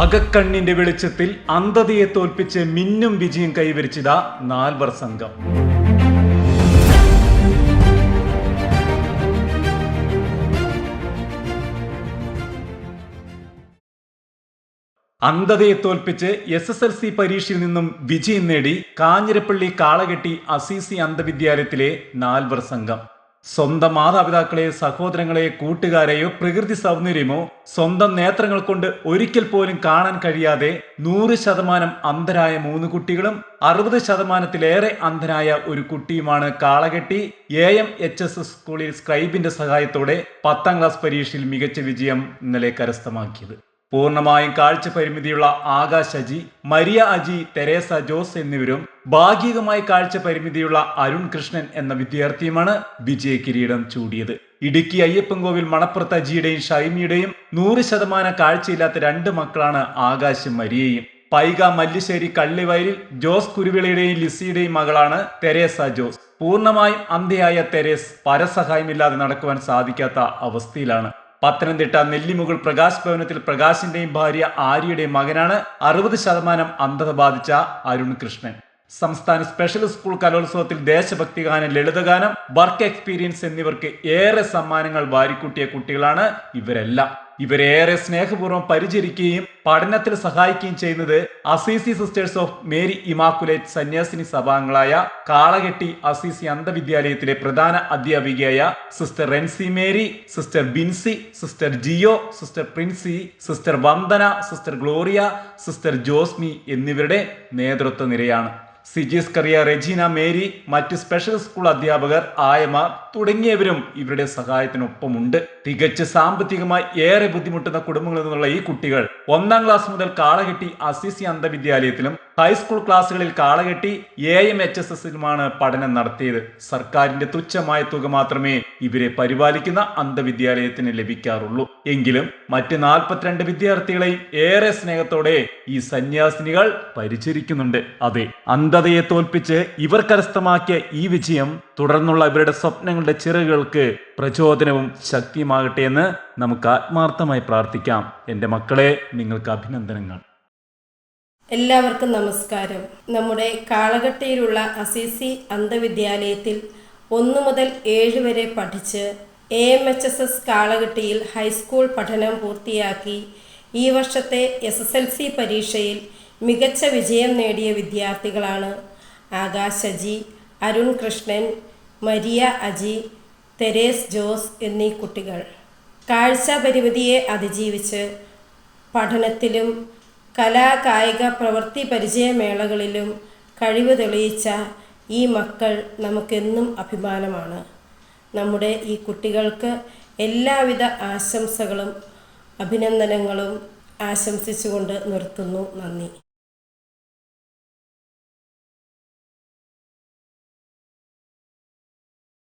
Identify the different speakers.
Speaker 1: അകക്കണ്ണിന്റെ വെളിച്ചത്തിൽ അന്ധതയെ തോൽപ്പിച്ച് മിന്നും വിജയം കൈവരിച്ചതാ നാൽവർ സംഘം. അന്ധതയെ തോൽപ്പിച്ച് എസ് എസ് എൽ സി പരീക്ഷയിൽ നിന്നും വിജയം നേടി കാഞ്ഞിരപ്പള്ളി കാളകെട്ടി അസീസി അന്ധവിദ്യാലയത്തിലെ നാൽവർ സംഘം. സ്വന്തം മാതാപിതാക്കളെ സഹോദരങ്ങളെ കൂട്ടുകാരെയോ പ്രകൃതി സൗന്ദര്യമോ സ്വന്തം നേത്രങ്ങൾ കൊണ്ട് ഒരിക്കൽ പോലും കാണാൻ കഴിയാതെ നൂറ് ശതമാനം അന്ധരായ മൂന്ന് കുട്ടികളും അറുപത് ശതമാനത്തിലേറെ അന്ധനായ ഒരു കുട്ടിയുമാണ് Kalaketti. A M H S സ്കൂളിൽ സ്ക്രൈബിന്റെ സഹായത്തോടെ പത്താം ക്ലാസ് പരീക്ഷയിൽ മികച്ച വിജയം ഇന്നലെ കരസ്ഥമാക്കിയത്. പൂർണമായും കാഴ്ച പരിമിതിയുള്ള ആകാശ് അജി മരിയ അജി തെരേസ ജോസ് എന്നിവരും ഭാഗികമായി കാഴ്ച പരിമിതിയുള്ള അരുൺ കൃഷ്ണൻ എന്ന വിദ്യാർത്ഥിയുമാണ് വിജയ കിരീടം ചൂടിയത്. ഇടുക്കി അയ്യപ്പൻകോവിൽ മണപ്പുറത്ത് അജിയുടെയും ഷൈമിയുടെയും നൂറ് ശതമാനം കാഴ്ചയില്ലാത്ത രണ്ട് മക്കളാണ് ആകാശ് മരിയയും. പൈക മല്ലിശ്ശേരി കള്ളിവയലിൽ ജോസ് കുരുവിളയുടെയും ലിസിയുടെയും മകളാണ് തെരേസ ജോസ്. പൂർണമായും അന്ധയായ തെരേസ് പരസഹായമില്ലാതെ നടക്കുവാൻ സാധിക്കാത്ത അവസ്ഥയിലാണ് പത്തനംതിട്ട നെല്ലിമുകൾ പ്രകാശ് ഭവനത്തിൽ പ്രകാശിന്റെയും ഭാര്യ ആര്യയുടെയും മകനാണ് അറുപത് ശതമാനം അന്ധത ബാധിച്ച അരുൺ കൃഷ്ണൻ. സംസ്ഥാന സ്പെഷ്യൽ സ്കൂൾ കലോത്സവത്തിൽ ദേശഭക്തി ഗാനം ലളിതഗാനം വർക്ക് എക്സ്പീരിയൻസ് എന്നിവർക്ക് ഏറെ സമ്മാനങ്ങൾ വാരിക്കൂട്ടിയ കുട്ടികളാണ് ഇവരെല്ലാം. ഇവരേറെ സ്നേഹപൂർവം പരിചരിക്കുകയും പഠനത്തിൽ സഹായിക്കുകയും ചെയ്യുന്നത് Assisi sisters of Mary Immaculate സന്യാസിനി സഭാംഗങ്ങളായ കാളകെട്ടി അസീസി അന്ധവിദ്യാലയത്തിലെ പ്രധാന അധ്യാപികയായ sister Rency Mary sister Bincy sister Geo sister Princy sister Vandana sister Gloria sister Josmi എന്നിവരുടെ നേതൃത്വ നിരയാണ് സിജിസ് കറിയ റെജീന മേരി മറ്റ് സ്പെഷ്യൽ സ്കൂൾ അധ്യാപകർ ആയമാർ തുടങ്ങിയവരും ഇവരുടെ സഹായത്തിനൊപ്പമുണ്ട്. തികച്ച് സാമ്പത്തികമായി ഏറെ ബുദ്ധിമുട്ടുന്ന കുടുംബങ്ങളിൽ നിന്നുള്ള ഈ കുട്ടികൾ ഒന്നാം ക്ലാസ് മുതൽ കാളകെട്ടി അസിസി അന്ധവിദ്യാലയത്തിലും ഹൈസ്കൂൾ ക്ലാസ്സുകളിൽ Kalaketti A M H S എസിലുമാണ് പഠനം നടത്തിയത്. സർക്കാരിന്റെ തുച്ഛമായ തുക മാത്രമേ ഇവരെ പരിപാലിക്കുന്ന അന്ധവിദ്യാലയത്തിന് ലഭിക്കാറുള്ളൂ. എങ്കിലും മറ്റ് നാൽപ്പത്തിരണ്ട് വിദ്യാർത്ഥികളെയും ഏറെ സ്നേഹത്തോടെ ഈ സന്യാസിനികൾ പരിചരിക്കുന്നുണ്ട്. അതെ അന്ധതയെ തോൽപ്പിച്ച് ഇവർ കരസ്ഥമാക്കിയ ഈ വിജയം തുടർന്നുള്ള ഇവരുടെ സ്വപ്നങ്ങളുടെ ചിറകുകൾക്ക് പ്രചോദനവും ശക്തിയുമാകട്ടെ എന്ന് നമുക്ക് ആത്മാർത്ഥമായി പ്രാർത്ഥിക്കാം. എന്റെ മക്കളെ നിങ്ങൾക്ക് അഭിനന്ദനങ്ങൾ.
Speaker 2: എല്ലാവർക്കും നമസ്കാരം. നമ്മുടെ കാളകട്ടയിലുള്ള അസിസി അന്ധവിദ്യാലയത്തിൽ ഒന്ന് മുതൽ ഏഴ് വരെ പഠിച്ച് A M H S S കാളകട്ടിയിൽ high school പഠനം പൂർത്തിയാക്കി ഈ വർഷത്തെ എസ് എസ് എൽ സി പരീക്ഷയിൽ മികച്ച വിജയം നേടിയ വിദ്യാർത്ഥികളാണ് ആകാശ് അജി അരുൺ കൃഷ്ണൻ മരിയ അജി തെരേസ് ജോസ് എന്നീ കുട്ടികൾ. കാഴ്ച പരിമിതിയെ അതിജീവിച്ച് പഠനത്തിലും കലാ കായിക പ്രവൃത്തി പരിചയമേളകളിലും കഴിവ് തെളിയിച്ച ഈ മക്കൾ നമുക്കെന്നും അഭിമാനമാണ്. നമ്മുടെ ഈ കുട്ടികൾക്ക് എല്ലാവിധ ആശംസകളും അഭിനന്ദനങ്ങളും ആശംസിച്ചുകൊണ്ട് നിർത്തുന്നു നന്ദി.